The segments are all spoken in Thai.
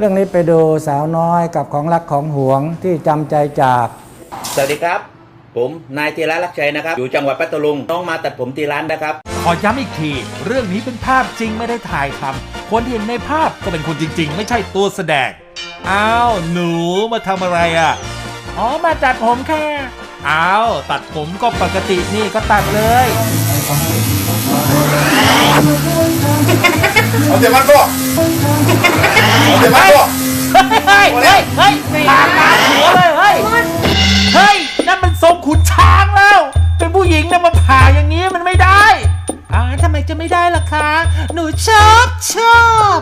เรื่องนี้ไปดูสาวน้อยกับของรักของหวงที่จำใจจาก สวัสดีครับ ผมนายธีระลักษณ์ชัยนะครับ อยู่จังหวัดพัทลุงน้องมาตัดผมที่ร้านนะครับ ขอย้ำอีกที เรื่องนี้เป็นภาพจริงไม่ได้ถ่ายทำคนที่เห็นในภาพก็เป็นคนจริง ๆ ไม่ใช่ตัวแสดงอ้าวหนูมาทำอะไรอะอ๋อมาตัดผมค่ะอ้าวตัดผมก็ปกตินี่ก็ตัดเลยเอาเดี๋ยวมันก็ เอาเดี๋ยวมันก็เฮ้ย เฮ้ย เฮ้ยปากปากหัวเลยเฮ้ย เฮ้ย นั่นมันทรงขุนช้างแล้ว เป็นผู้หญิงนะมาผ่าอย่างนี้มันไม่ได้อ่าทำไมจะไม่ได้ล่ะคะ หนูชอบชอบ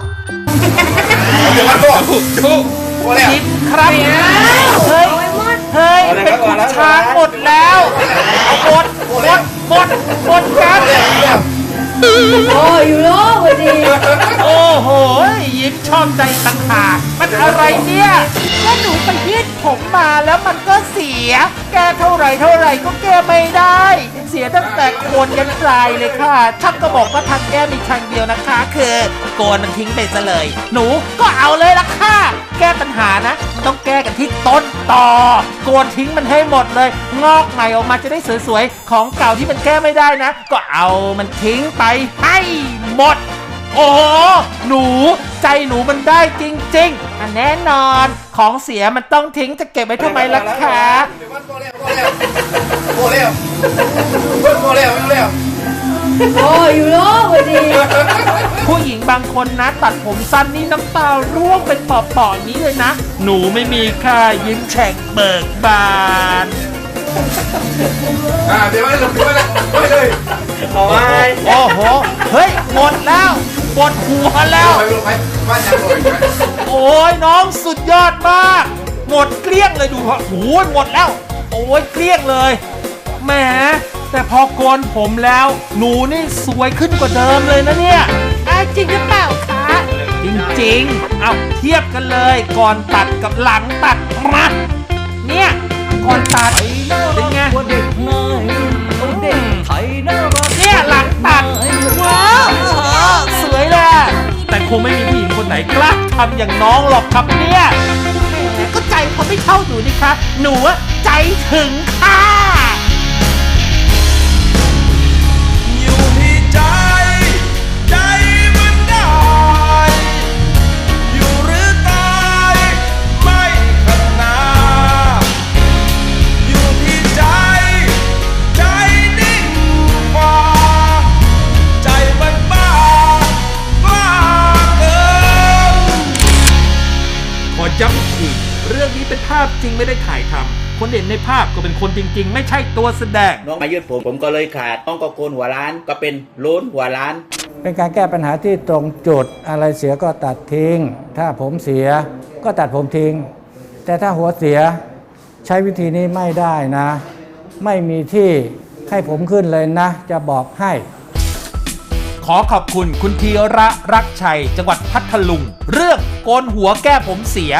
เอาเดี๋ยวมันก็ดูพอแล้วยิ้มครับเฮ้ย เฮ้ย เป็นขุนช้างหมดแล้วเอาหมดหมดหมดหมดกัน Oh, you know what it is. อ้อบใจต่างหากมันอะไรเนี่ยก็หนูไปยืดผมมาแล้วมันก็เสีย แก้เท่าไหรเท่าไหรก็แก้ไม่ได้ เสียตั้งแต่โคนยันปลายเลยค่ะช่างก็บอกว่าทางแก้มีทางเดียวนะคะ คือโกนมันทิ้งไปซะเลย หนูก็เอาเลยละค่ะแก้ปัญหานะ มันต้องแก้กันที่ต้นต่อ โกนทิ้งมันให้หมดเลย งอกใหม่ออกมาจะได้สวยๆของเก่าที่มันแก้ไม่ได้นะ ก็เอามันทิ้งไปให้หมด โอ้โหหนูใจหนูมันได้จริงๆอันแน่นอนของเสียมันต้องทิ้งจะเก็บไว้ทำไมล่ะคะเดี๋ยวมันก็แล้วก็แล้วก็แล้วก็แล้วก็แล้ว Oh, you know what it is. ผู้หญิงบางคนนะตัดผมสั้นนี่น้ำตาร่วงเป็นปอบๆนี้เลยนะ หนูไม่มีค่ายิ้มแฉ่งเบิกบานอ่าเดี๋ยวมันลงไปเลยไปเลยโอ้ยโอ้โห เฮ้ย หมดแล้ว หมดหัวแล้วไปลงไปบ้านยังเลยโอ้ยน้องสุดยอดมาก หมดเกลี้ยงเลยดูเพราะโอ้ยหมดแล้ว โอ้ยเกลี้ยงเลยแหมแต่พอโกนผมแล้ว หนูนี่สวยขึ้นกว่าเดิมเลยนะเนี่ยอะจริงหรือเปล่าคะจริงๆ เอาเทียบกันเลยก่อนตัดกับหลังตัดมาเนี่ย คงไม่มีผู้หญิงคนไหนกล้าทำอย่างน้องหรอกครับเนี่ยแหมก็ใจเขาไม่เท่าหนูนี่คะหนูอะใจถึงค่ะ เรื่องนี้เป็นภาพจริงไม่ได้ถ่ายทำคนเห็นในภาพก็เป็นคนจริง ๆ ไม่ใช่ตัวแสดง น้องมายืดผมผมก็เลยขาดน้องก็โกนหัวร้าน ก็เป็นโล้นหัวร้าน เป็นการแก้ปัญหาที่ตรงจุดอะไรเสียก็ตัดทิ้ง ถ้าผมเสียก็ตัดผมทิ้ง แต่ถ้าหัวเสียใช้วิธีนี้ไม่ได้นะ ไม่มีที่ให้ผมขึ้นเลยนะ จะบอกให้ ขอขอบคุณคุณธีระรักชัย จังหวัดพัทลุง เรื่องโกนหัวแก้ผมเสีย